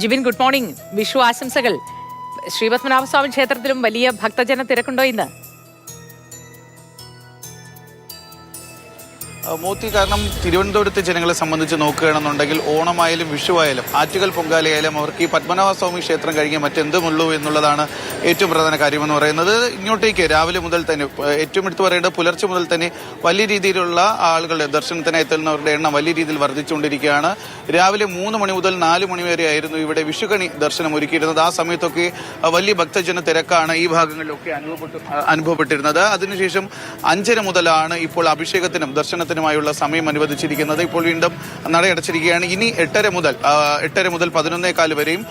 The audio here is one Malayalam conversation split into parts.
ജിബിൻ ഗുഡ് മോർണിംഗ് വിഷു ആശംസകൾ. ശ്രീപത്മനാഭസ്വാമി ക്ഷേത്രത്തിലും വലിയ ഭക്തജന തിരക്കുണ്ടോ ഇന്ന്? മൂത്തി കാരണം തിരുവനന്തപുരത്തെ ജനങ്ങളെ സംബന്ധിച്ച് നോക്കുകയാണെന്നുണ്ടെങ്കിൽ ഓണമായാലും വിഷുവായാലും ആറ്റുകൽ പൊങ്കാലയായാലും അവർക്ക് ഈ പത്മനാഭ സ്വാമി ക്ഷേത്രം കഴിഞ്ഞ് മറ്റെന്തുമുള്ളൂ എന്നുള്ളതാണ് ഏറ്റവും പ്രധാന കാര്യമെന്ന് പറയുന്നത് ഇങ്ങോട്ടേക്ക് രാവിലെ മുതൽ തന്നെ ഏറ്റവും എടുത്തു പറയേണ്ടത് പുലർച്ചെ മുതൽ തന്നെ വലിയ രീതിയിലുള്ള ആളുകളുടെ ദർശനത്തിനായി എത്തുന്നവരുടെ എണ്ണം വലിയ രീതിയിൽ വർദ്ധിച്ചുകൊണ്ടിരിക്കുകയാണ്. രാവിലെ മൂന്ന് മണി മുതൽ നാല് മണി വരെ ആയിരുന്നു ഇവിടെ വിഷുകണി ദർശനം ഒരുക്കിയിരുന്നത്. ആ സമയത്തൊക്കെ വലിയ ഭക്തജന തിരക്കാണ് ഈ ഭാഗങ്ങളിലൊക്കെ അനുഭവപ്പെട്ടു അനുഭവപ്പെട്ടിരുന്നത്. അതിനുശേഷം അഞ്ചര മുതലാണ് ഇപ്പോൾ അഭിഷേകത്തിനും ദർശനത്തിനുമായുള്ള സമയം അനുവദിച്ചിരിക്കുന്നത്. ഇപ്പോൾ വീണ്ടും നടയടച്ചിരിക്കുകയാണ്. ഇനി എട്ടര മുതൽ എട്ടര മുതൽ പതിനൊന്നേകാൽ വരെയും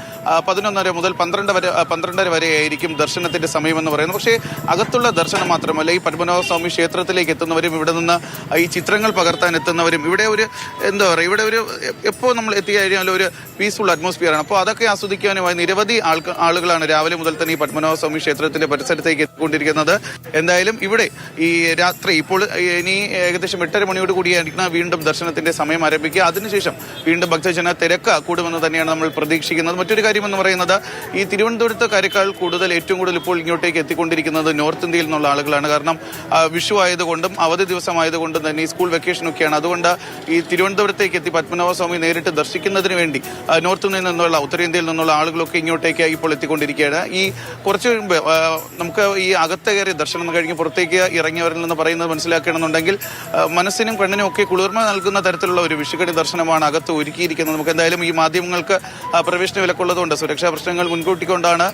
പതിനൊന്നര മുതൽ പന്ത്രണ്ട് വരെ പന്ത്രണ്ടര വരെ ആയിരിക്കും ദർശനത്തിന്റെ സമയമെന്ന് പറയുന്നത്. പക്ഷേ അകത്തുള്ള ദർശനം മാത്രമല്ല ഈ പത്മനാഭസ്വാമി ക്ഷേത്രത്തിലേക്ക് എത്തുന്നവരും ഇവിടെ നിന്ന് ഈ ചിത്രങ്ങൾ പകർത്താൻ എത്തുന്നവരും ഇവിടെ ഒരു എന്താ പറയുക ഇവിടെ ഒരു എപ്പോൾ നമ്മൾ എത്തിക്കഴിഞ്ഞാലും ഒരു പീസ്ഫുൾ അറ്റ്മോസ്ഫിയർ ആണ്. അപ്പോൾ അതൊക്കെ ആസ്വദിക്കാനുമായി നിരവധി ആൾക്ക് ആളുകളാണ് രാവിലെ മുതൽ തന്നെ ഈ പത്മനാഭസ്വാമി ക്ഷേത്രത്തിന്റെ പരിസരത്തേക്ക് എത്തിക്കൊണ്ടിരിക്കുന്നത്. എന്തായാലും ഇവിടെ ഈ രാത്രി ഇപ്പോൾ ഇനി ഏകദേശം എട്ടര മണിയോട് കൂടിയായിരിക്കണം വീണ്ടും ദർശനത്തിന്റെ സമയം ആരംഭിക്കുക. അതിനുശേഷം വീണ്ടും ഭക്തജന തിരക്ക് കൂടുമെന്ന് തന്നെയാണ് നമ്മൾ പ്രതീക്ഷിക്കുന്നത്. മറ്റൊരു കാര്യം എന്ന് പറയുന്നത് ഈ തിരുവനന്തപുരത്തുകാരെക്കാൾ കൂടുതൽ ഏറ്റവും കൂടുതൽ ഇപ്പോൾ ഇങ്ങോട്ടേക്ക് എത്തിക്കൊണ്ടിരിക്കുന്നത് നോർത്ത് ഇന്ത്യയിൽ നിന്നുള്ള ആളുകളാണ്. കാരണം വിഷു ആയതുകൊണ്ടും അവധി ദിവസമായതുകൊണ്ടും തന്നെ ഈ സ്കൂൾ വെക്കേഷനൊക്കെയാണ്. അതുകൊണ്ട് ഈ തിരുവനന്തപുരത്തേക്ക് എത്തി പത്മനാഭ സ്വാമി നേരിട്ട് ദർശിക്കുന്നതിന് വേണ്ടി നോർത്ത് ഇന്ത്യയിൽ നിന്നുള്ള ഉത്തരേന്ത്യയിൽ നിന്നുള്ള ആളുകളൊക്കെ ഇങ്ങോട്ടേക്ക് ഇപ്പോൾ എത്തിക്കൊണ്ടിരിക്കുകയാണ്. ഈ കുറച്ച് മുമ്പ് നമുക്ക് ഈ അകത്ത് കയറി ദർശനം കഴിഞ്ഞ് പുറത്തേക്ക് ഇറങ്ങിയവരിൽ നിന്ന് പറയുന്നത് മനസ്സിലാക്കണമെന്നുണ്ടെങ്കിൽ മനസ്സിനും കണ്ണിനും ഒക്കെ കുളിർമ നൽകുന്ന തരത്തിലുള്ള ഒരു വിഷുക്കണി ദർശനമാണ് അകത്ത് ഒരുക്കിയിരിക്കുന്നത്. നമുക്ക് എന്തായാലും ഈ മാധ്യമങ്ങൾക്ക് പ്രവേശന പ്രവേശന വിലക്കുള്ളതുകൊണ്ട് സുരക്ഷാ പ്രശ്നങ്ങൾ മുൻകൂട്ടിക്കൊണ്ടാണ്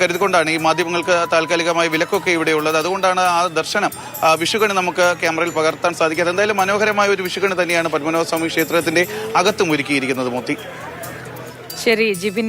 കരുതിക്കൊണ്ടാണ് ഈ മാധ്യമങ്ങൾക്ക് താൽക്കാലികമായ വിലക്കൊക്കെ ഇവിടെയുള്ളത് അതുകൊണ്ടാണ് ആ ദർശനം ആ, വിഷുക്കണി നമുക്ക് ക്യാമറയിൽ പകർത്താൻ സാധിക്കാതെ എന്തായാലും മനോഹരമായ ഒരു വിഷുകണി തന്നെയാണ് പത്മനാഭസ്വാമി ക്ഷേത്രത്തിന്റെ അകത്തും ഒരുക്കിയിരിക്കുന്നത് മോത്തി. ശരി ജിബിൻ